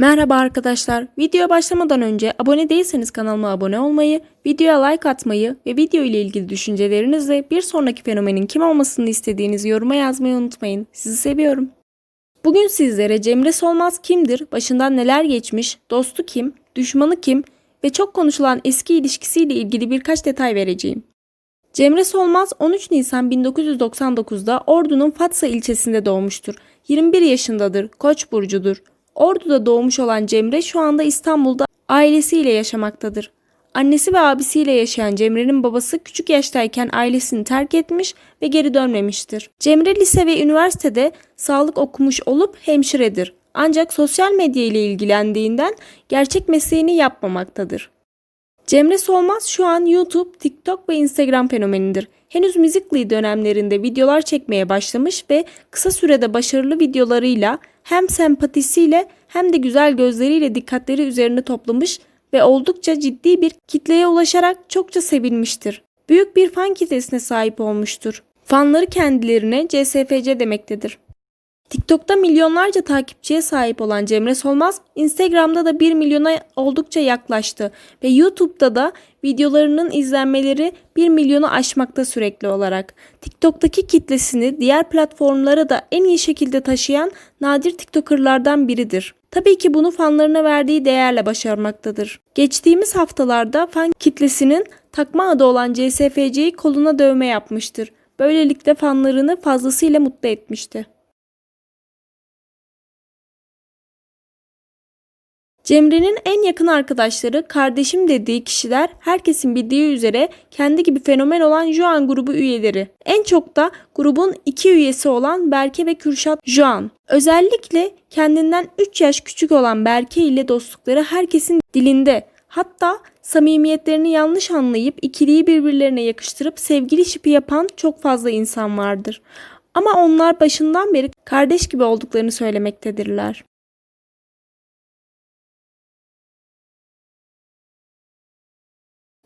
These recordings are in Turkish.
Merhaba arkadaşlar. Videoya başlamadan önce abone değilseniz kanalıma abone olmayı, videoya like atmayı ve video ile ilgili düşüncelerinizle bir sonraki fenomenin kim olmasını istediğinizi yoruma yazmayı unutmayın. Sizi seviyorum. Bugün sizlere Cemre Solmaz kimdir, başından neler geçmiş, dostu kim, düşmanı kim ve çok konuşulan eski ilişkisiyle ilgili birkaç detay vereceğim. Cemre Solmaz 13 Nisan 1999'da Ordu'nun Fatsa ilçesinde doğmuştur. 21 yaşındadır, Koç burcudur. Ordu'da doğmuş olan Cemre şu anda İstanbul'da ailesiyle yaşamaktadır. Annesi ve abisiyle yaşayan Cemre'nin babası küçük yaştayken ailesini terk etmiş ve geri dönmemiştir. Cemre lise ve üniversitede sağlık okumuş olup hemşiredir. Ancak sosyal medya ile ilgilendiğinden gerçek mesleğini yapmamaktadır. Cemre Solmaz şu an YouTube, TikTok ve Instagram fenomenidir. Henüz Musical.ly dönemlerinde videolar çekmeye başlamış ve kısa sürede başarılı videolarıyla hem sempatisiyle hem de güzel gözleriyle dikkatleri üzerine toplamış ve oldukça ciddi bir kitleye ulaşarak çokça sevilmiştir. Büyük bir fan kitlesine sahip olmuştur. Fanları kendilerine CSFC demektedir. TikTok'ta milyonlarca takipçiye sahip olan Cemre Solmaz, Instagram'da da 1 milyona oldukça yaklaştı ve YouTube'da da videolarının izlenmeleri 1 milyonu aşmakta sürekli olarak. TikTok'taki kitlesini diğer platformlara da en iyi şekilde taşıyan nadir TikToker'lardan biridir. Tabii ki bunu fanlarına verdiği değerle başarmaktadır. Geçtiğimiz haftalarda fan kitlesinin takma adı olan CSFC'yi koluna dövme yapmıştır. Böylelikle fanlarını fazlasıyla mutlu etmişti. Cemre'nin en yakın arkadaşları kardeşim dediği kişiler herkesin bildiği üzere kendi gibi fenomen olan Juan grubu üyeleri. En çok da grubun iki üyesi olan Berke ve Kürşat Juan. Özellikle kendinden 3 yaş küçük olan Berke ile dostlukları herkesin dilinde. Hatta samimiyetlerini yanlış anlayıp ikiliyi birbirlerine yakıştırıp sevgili şipi yapan çok fazla insan vardır. Ama onlar başından beri kardeş gibi olduklarını söylemektedirler.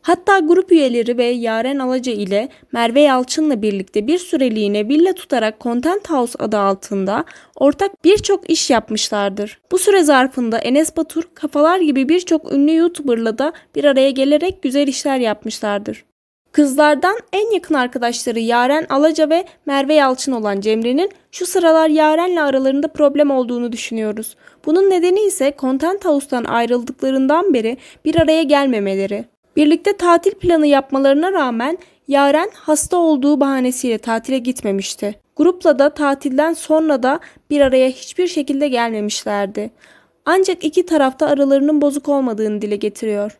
Hatta grup üyeleri ve Yaren Alaca ile Merve Yalçın'la birlikte bir süreliğine villa tutarak Content House adı altında ortak birçok iş yapmışlardır. Bu süre zarfında Enes Batur, Kafalar gibi birçok ünlü YouTuber'la da bir araya gelerek güzel işler yapmışlardır. Kızlardan en yakın arkadaşları Yaren Alaca ve Merve Yalçın olan Cemre'nin şu sıralar Yaren'le aralarında problem olduğunu düşünüyoruz. Bunun nedeni ise Content House'tan ayrıldıklarından beri bir araya gelmemeleri. Birlikte tatil planı yapmalarına rağmen Yaren hasta olduğu bahanesiyle tatile gitmemişti. Grupla da tatilden sonra da bir araya hiçbir şekilde gelmemişlerdi. Ancak iki tarafta aralarının bozuk olmadığını dile getiriyor.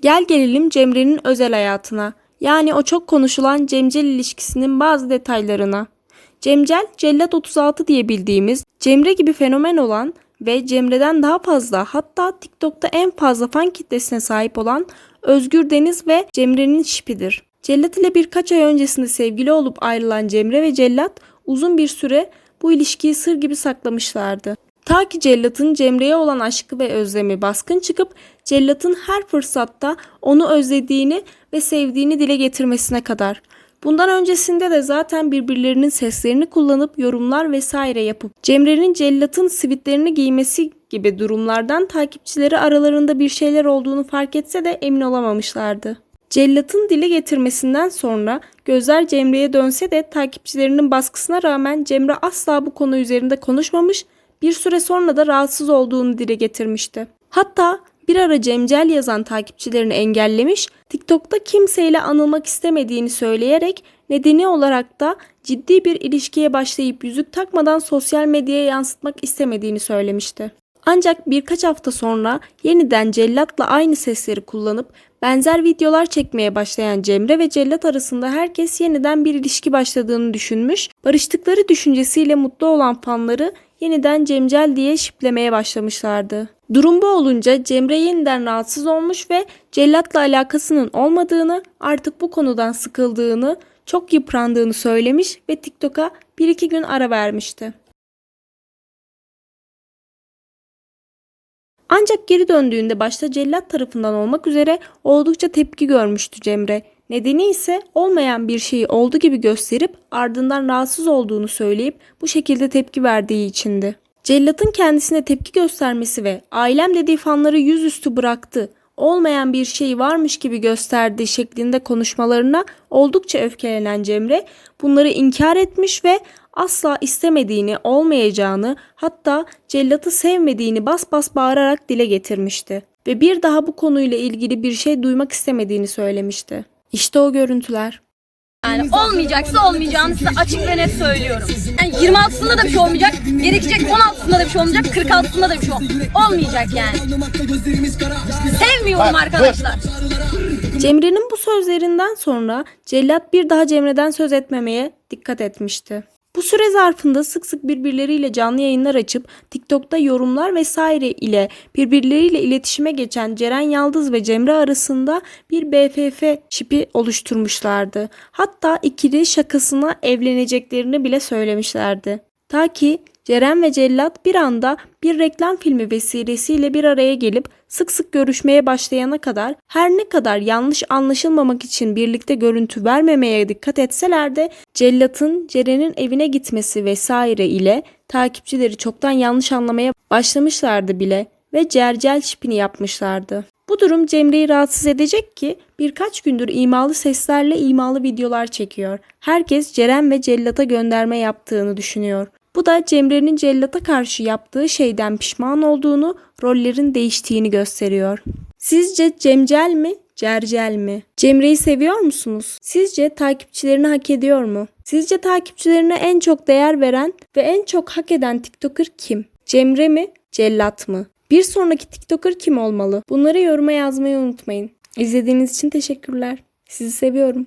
Gel gelelim Cemre'nin özel hayatına. Yani o çok konuşulan Cemcel ilişkisinin bazı detaylarına. Cemcel, Cellat 36 diye bildiğimiz Cemre gibi fenomen olan ve Cemre'den daha fazla hatta TikTok'ta en fazla fan kitlesine sahip olan Özgür Deniz ve Cemre'nin şipidir. Cellat ile birkaç ay öncesinde sevgili olup ayrılan Cemre ve Cellat uzun bir süre bu ilişkiyi sır gibi saklamışlardı. Ta ki Cellat'ın Cemre'ye olan aşkı ve özlemi baskın çıkıp Cellat'ın her fırsatta onu özlediğini ve sevdiğini dile getirmesine kadar. Bundan öncesinde de zaten birbirlerinin seslerini kullanıp yorumlar vesaire yapıp Cemre'nin cellatın sivitlerini giymesi gibi durumlardan takipçileri aralarında bir şeyler olduğunu fark etse de emin olamamışlardı. Cellat'ın dile getirmesinden sonra gözler Cemre'ye dönse de takipçilerinin baskısına rağmen Cemre asla bu konu üzerinde konuşmamış, bir süre sonra da rahatsız olduğunu dile getirmişti. Hatta bir ara Cemcel yazan takipçilerini engellemiş, TikTok'ta kimseyle anılmak istemediğini söyleyerek nedeni olarak da ciddi bir ilişkiye başlayıp yüzük takmadan sosyal medyaya yansıtmak istemediğini söylemişti. Ancak birkaç hafta sonra yeniden Cellat'la aynı sesleri kullanıp benzer videolar çekmeye başlayan Cemre ve Cellat arasında herkes yeniden bir ilişki başladığını düşünmüş, barıştıkları düşüncesiyle mutlu olan fanları yeniden Cemcel diye şiplemeye başlamışlardı. Durum bu olunca Cemre yeniden rahatsız olmuş ve cellatla alakasının olmadığını, artık bu konudan sıkıldığını, çok yıprandığını söylemiş ve TikTok'a bir iki gün ara vermişti. Ancak geri döndüğünde başta cellat tarafından olmak üzere oldukça tepki görmüştü Cemre. Nedeni ise olmayan bir şeyi olduğu gibi gösterip ardından rahatsız olduğunu söyleyip bu şekilde tepki verdiği içindi. Cellat'ın kendisine tepki göstermesi ve ailem dediği fanları yüzüstü bıraktı, olmayan bir şey varmış gibi gösterdi şeklinde konuşmalarına oldukça öfkelenen Cemre bunları inkar etmiş ve asla istemediğini, olmayacağını hatta cellatı sevmediğini bas bas bağırarak dile getirmişti. Ve bir daha bu konuyla ilgili bir şey duymak istemediğini söylemişti. İşte o görüntüler. Yani olmayacaksa olmayacağını size açık ve net söylüyorum. Yani 26'sında da bir şey olmayacak, gerekecek 16'sında da bir şey olmayacak, 46'sında da bir şey ol- olmayacak yani. Sevmiyorum arkadaşlar. Cemre'nin bu sözlerinden sonra Cellat bir daha Cemre'den söz etmemeye dikkat etmişti. Bu süre zarfında sık sık birbirleriyle canlı yayınlar açıp TikTok'ta yorumlar vesaire ile birbirleriyle iletişime geçen Ceren Yaldız ve Cemre arasında bir BFF çipi oluşturmuşlardı. Hatta ikili şakasına evleneceklerini bile söylemişlerdi. Ta ki Ceren ve Cellat bir anda bir reklam filmi vesilesiyle bir araya gelip sık sık görüşmeye başlayana kadar her ne kadar yanlış anlaşılmamak için birlikte görüntü vermemeye dikkat etseler de Cellat'ın Ceren'in evine gitmesi vesaire ile takipçileri çoktan yanlış anlamaya başlamışlardı bile ve cercel çipini yapmışlardı. Bu durum Cemre'yi rahatsız edecek ki birkaç gündür imalı seslerle imalı videolar çekiyor. Herkes Ceren ve Cellat'a gönderme yaptığını düşünüyor. Bu da Cemre'nin Cellat'a karşı yaptığı şeyden pişman olduğunu, rollerin değiştiğini gösteriyor. Sizce Cemcel mi, Cercel mi? Cemre'yi seviyor musunuz? Sizce takipçilerini hak ediyor mu? Sizce takipçilerine en çok değer veren ve en çok hak eden TikToker kim? Cemre mi, Cellat mı? Bir sonraki TikToker kim olmalı? Bunları yoruma yazmayı unutmayın. İzlediğiniz için teşekkürler. Sizi seviyorum.